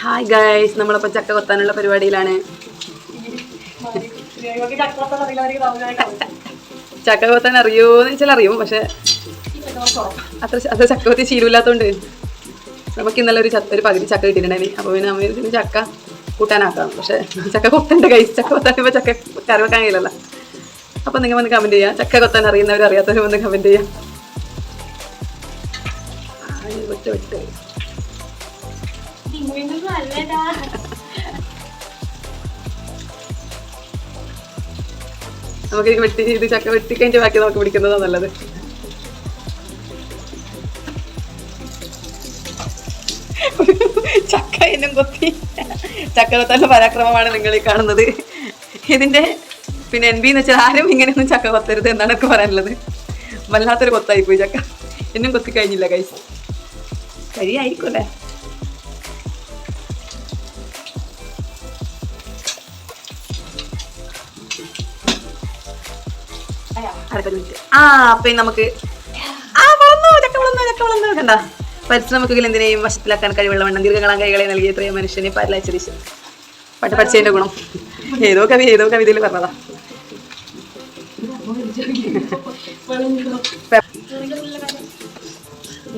Hi guys നമ്മളപ്പോൾ ചക്ക കൊത്താനുള്ള പരിപാടിയിലാണ്. ചക്ക കൊത്താൻ അറിയോന്ന് വെച്ചാൽ അറിയും പക്ഷെ അത്ര അത്ര ചക്ക കൊത്തി ശീലമില്ലാത്തതുകൊണ്ട് നമുക്ക് ഇന്നലെ ഒരു ഒരു പകുതി ചക്ക കിട്ടിയിട്ടുണ്ടായി. അപ്പോൾ പിന്നെ ഇതിന് ചക്ക കൂട്ടാനാക്കാം. പക്ഷെ ചക്ക കൊത്തണ്ട ഗൈസ് ചക്ക കൊത്താൻ ചക്ക കറി വെക്കാൻ കഴിയില്ലല്ലോ. അപ്പോൾ നിങ്ങൾ വന്ന് കമന്റ് ചെയ്യാം. ചക്ക കൊത്താൻ അറിയുന്നവർ അറിയാത്തവർ വന്ന് കമന്റ് ചെയ്യാം. ആയി, വിട്ട് വിട്ട് നമുക്ക് വെട്ടി ഇത് ചക്ക വെട്ടിക്കഴിഞ്ഞ് ബാക്കി നമുക്ക് പിടിക്കുന്നതാ നല്ലത്. ചക്ക എന്നും കൊത്തി. ചക്ക കൊത്താനുള്ള പരാക്രമമാണ് നിങ്ങൾ ഈ കാണുന്നത്. ഇതിന്റെ പിന്നെ എൻ ബി എന്ന് വെച്ചാൽ ആരും ഇങ്ങനെയൊന്നും ചക്ക കൊത്തരുത് എന്നാണ് എനിക്ക് പറയാനുള്ളത്. വല്ലാത്തൊരു കൊത്തായി പോയി ചക്ക. എന്നും കൊത്തി കഴിഞ്ഞില്ല കൈസ് അടുത്ത ആ അപ്പൊ നമുക്ക് ആ വളർന്നു ചക്ക വളർന്നു ചക്ക വളർന്നു കണ്ട? പരിശ്രമിക്കുകയിൽ എന്തിനേയും വശത്തിലാക്കാൻ കഴിവുള്ള വണ്ണം ദീർഘകാലം കൈകളെ നൽകിയ ഇത്രയും മനുഷ്യനെ പാലാച്ചരിച്ചു പട്ട പഠിച്ചതിന്റെ ഗുണം. ഏതോ കവി ഏതോ കവിതയിൽ പറഞ്ഞതാ.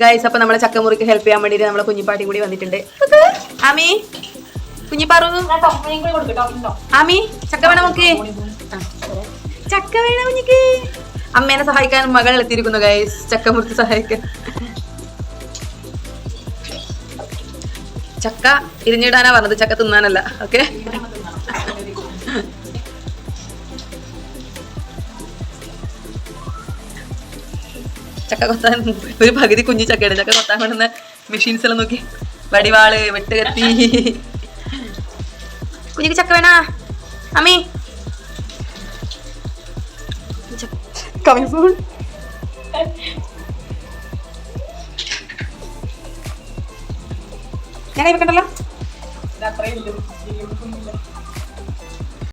ഗൈസ് അപ്പൊ നമ്മളെ ചക്കമുറിക്ക് ഹെൽപ്പ് ചെയ്യാൻ വേണ്ടിട്ട് നമ്മളെ കുഞ്ഞിപ്പാട്ടി കൂടി വന്നിട്ടുണ്ട്. ആമി കുഞ്ഞിപ്പാറു. ആമി ചക്ക വേണം നമുക്ക്. ചക്ക വേണം കുഞ്ഞിക്ക് അമ്മേനെ സഹായിക്കാൻ മകൾ എത്തിയിരിക്കുന്നു ഗൈസ് ചക്ക മുറിച്ച് സഹായിക്കാൻ. ചക്ക ഇരിഞ്ഞിടാനാ പറഞ്ഞത്. ചക്ക തിന്നാനല്ല. ഓക്കെ ചക്ക കൊത്താൻ ഒരു പകുതി കുഞ്ഞു ചക്കയാണ് ചക്ക കൊത്താൻ കൊണ്ടുവന്ന മെഷീൻസ് എല്ലാം നോക്കി. വടിവാൾ വെട്ടുകത്തി. കുഞ്ഞിക്ക് ചക്ക വേണാ? അമ്മി. ഞാൻ കൈ വെക്കണ്ടല്ലോ?